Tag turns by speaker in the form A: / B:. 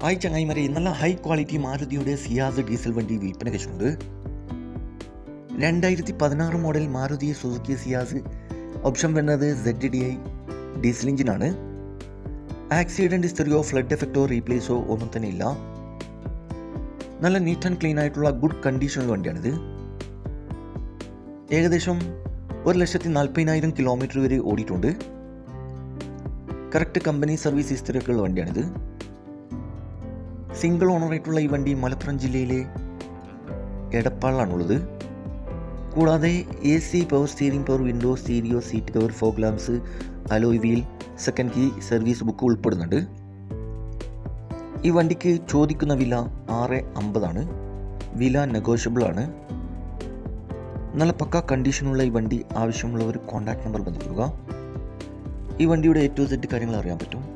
A: Hi ചങ്ങായിമാരെ നല്ല high quality മാരുതിയുടെ സിയാസ് ഡീസൽ വണ്ടി വിൽപ്പന കഴിച്ചിട്ടുണ്ട് രണ്ടായിരത്തി പതിനാറ് model Maruti Suzuki Ciaz. Option വരുന്നത് സെഡ് ഡി ഐ ഡീസൽ എഞ്ചിനാണ്. ആക്സിഡന്റ് ഹിസ്റ്ററിയോ ഫ്ലഡ് എഫക്റ്റോ റീപ്ലേസോ ഒന്നും തന്നെ ഇല്ല. നല്ല നീറ്റ് ആൻഡ് ക്ലീൻ ആയിട്ടുള്ള ഗുഡ് കണ്ടീഷനുള്ള വണ്ടിയാണിത്. ഏകദേശം ഒരു ലക്ഷത്തി നാൽപ്പതിനായിരം കിലോമീറ്റർ വരെ ഓടിയിട്ടുണ്ട്. കറക്റ്റ് കമ്പനി സർവീസ് ഹിസ്റ്ററിയൊക്കെ ഉള്ള വണ്ടിയാണിത്. സിംഗിൾ ഓണറായിട്ടുള്ള ഈ വണ്ടി മലപ്പുറം ജില്ലയിലെ എടപ്പാളിലാണുള്ളത്. കൂടാതെ A C power steering power window stereo seat cover fog lamps alloy wheel second key service book ഉൾപ്പെടുന്നുണ്ട്. ഈ വണ്ടിക്ക് ചോദിക്കുന്ന വില ആറ് അമ്പതാണ്. വില നെഗോഷ്യബിൾ ആണ്. നല്ല പക്ക കണ്ടീഷനുള്ള ഈ വണ്ടി ആവശ്യമുള്ളവർ കോൺടാക്ട് നമ്പർ ബന്ധപ്പെടുക ഈ വണ്ടിയുടെ ഏറ്റവും സെറ്റ് കാര്യങ്ങൾ അറിയാൻ പറ്റും.